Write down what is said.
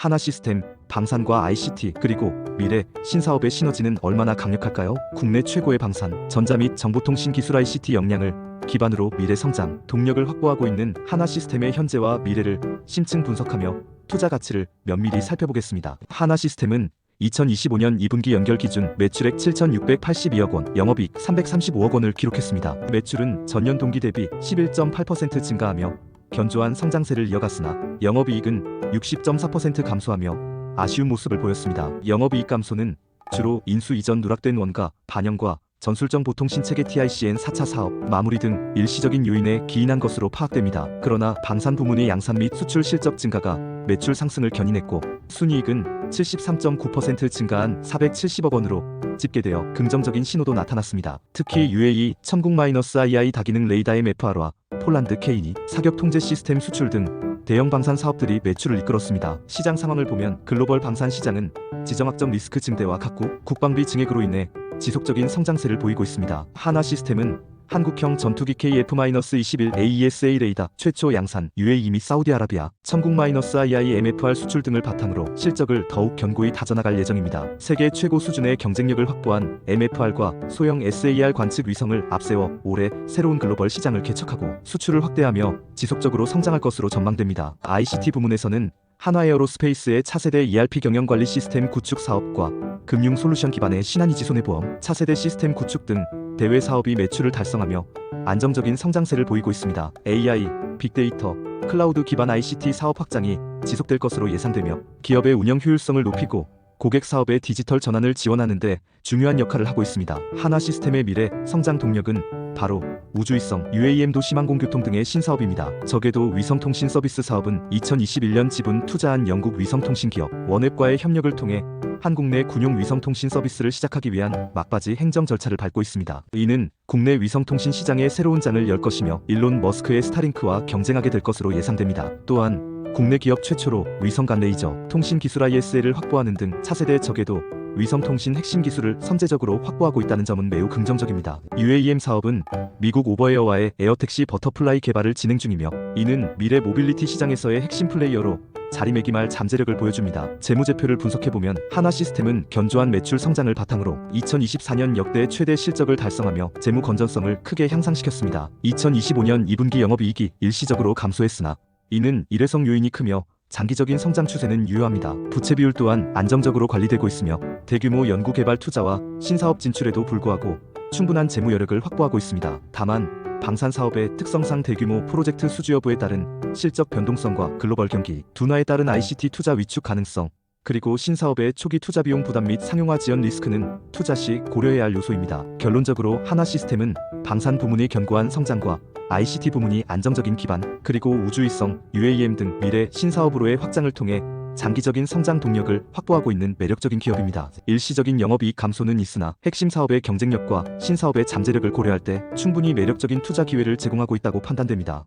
하나 시스템, 방산과 ICT, 그리고 미래, 신사업의 시너지는 얼마나 강력할까요? 국내 최고의 방산, 전자 및 정보통신 기술 ICT 역량을 기반으로 미래 성장, 동력을 확보하고 있는 하나 시스템의 현재와 미래를 심층 분석하며 투자 가치를 면밀히 살펴보겠습니다. 하나 시스템은 2025년 2분기 연결 기준 매출액 7,682억 원, 영업이익 335억 원을 기록했습니다. 매출은 전년 동기 대비 11.8% 증가하며 견조한 성장세를 이어갔으나 영업이익은 60.4% 감소하며 아쉬운 모습을 보였습니다. 영업이익 감소는 주로 인수 이전 누락된 원가, 반영과 전술정 보통 신체계 TICN 4차 사업, 마무리 등 일시적인 요인에 기인한 것으로 파악됩니다. 그러나 방산 부문의 양산 및 수출 실적 증가가 매출 상승을 견인했고 순이익은 73.9% 증가한 470억 원으로 집계되어 긍정적인 신호도 나타났습니다. 특히 UAE, 천국-II 다기능 레이더 MFR와 폴란드 K니 사격 통제 시스템 수출 등 대형 방산 사업들이 매출을 이끌었습니다. 시장 상황을 보면 글로벌 방산 시장은 지정학적 리스크 증대와 각국 국방비 증액으로 인해 지속적인 성장세를 보이고 있습니다. 하나 시스템은 한국형 전투기 KF-21 AESA 레이더 최초 양산 UAE 및 사우디아라비아 천국-II MFR 수출 등을 바탕으로 실적을 더욱 견고히 다져나갈 예정입니다. 세계 최고 수준의 경쟁력을 확보한 MFR과 소형 SAR 관측 위성을 앞세워 올해 새로운 글로벌 시장을 개척하고 수출을 확대하며 지속적으로 성장할 것으로 전망됩니다. ICT 부문에서는 한화에어로스페이스의 차세대 ERP 경영 관리 시스템 구축 사업과 금융 솔루션 기반의 신한이지 손해보험, 차세대 시스템 구축 등 대외 사업이 매출을 달성하며 안정적인 성장세를 보이고 있습니다. AI, 빅데이터, 클라우드 기반 ICT 사업 확장이 지속될 것으로 예상되며 기업의 운영 효율성을 높이고 고객 사업의 디지털 전환을 지원하는 데 중요한 역할을 하고 있습니다. 하나 시스템의 미래 성장 동력은 바로 우주위성, UAM 도시망공교통 등의 신사업입니다. 적에도 위성통신 서비스 사업은 2021년 지분 투자한 영국 위성통신 기업 원앱과의 협력을 통해 한국 내 군용 위성통신 서비스를 시작하기 위한 막바지 행정 절차를 밟고 있습니다. 이는 국내 위성통신 시장의 새로운 장을 열 것이며 일론 머스크의 스타링크와 경쟁하게 될 것으로 예상됩니다. 또한 국내 기업 최초로 위성 간 레이저, 통신 기술 ISL을 확보하는 등 차세대 적에도 위성 통신 핵심 기술을 선제적으로 확보하고 있다는 점은 매우 긍정적입니다. UAM 사업은 미국 오버에어와의 에어택시 버터플라이 개발을 진행 중이며 이는 미래 모빌리티 시장에서의 핵심 플레이어로 자리매김할 잠재력을 보여줍니다. 재무제표를 분석해보면 하나 시스템은 견조한 매출 성장을 바탕으로 2024년 역대 최대 실적을 달성하며 재무 건전성을 크게 향상시켰습니다. 2025년 2분기 영업이익이 일시적으로 감소했으나 이는 일회성 요인이 크며 장기적인 성장 추세는 유효합니다. 부채 비율 또한 안정적으로 관리되고 있으며 대규모 연구 개발 투자와 신사업 진출에도 불구하고 충분한 재무 여력을 확보하고 있습니다. 다만 방산 사업의 특성상 대규모 프로젝트 수주 여부에 따른 실적 변동성과 글로벌 경기, 둔화에 따른 ICT 투자 위축 가능성, 그리고 신사업의 초기 투자 비용 부담 및 상용화 지연 리스크는 투자 시 고려해야 할 요소입니다. 결론적으로 하나 시스템은 방산 부문의 견고한 성장과 ICT 부문이 안정적인 기반, 그리고 우주위성, UAM 등 미래 신사업으로의 확장을 통해 장기적인 성장 동력을 확보하고 있는 매력적인 기업입니다. 일시적인 영업이익 감소는 있으나 핵심 사업의 경쟁력과 신사업의 잠재력을 고려할 때 충분히 매력적인 투자 기회를 제공하고 있다고 판단됩니다.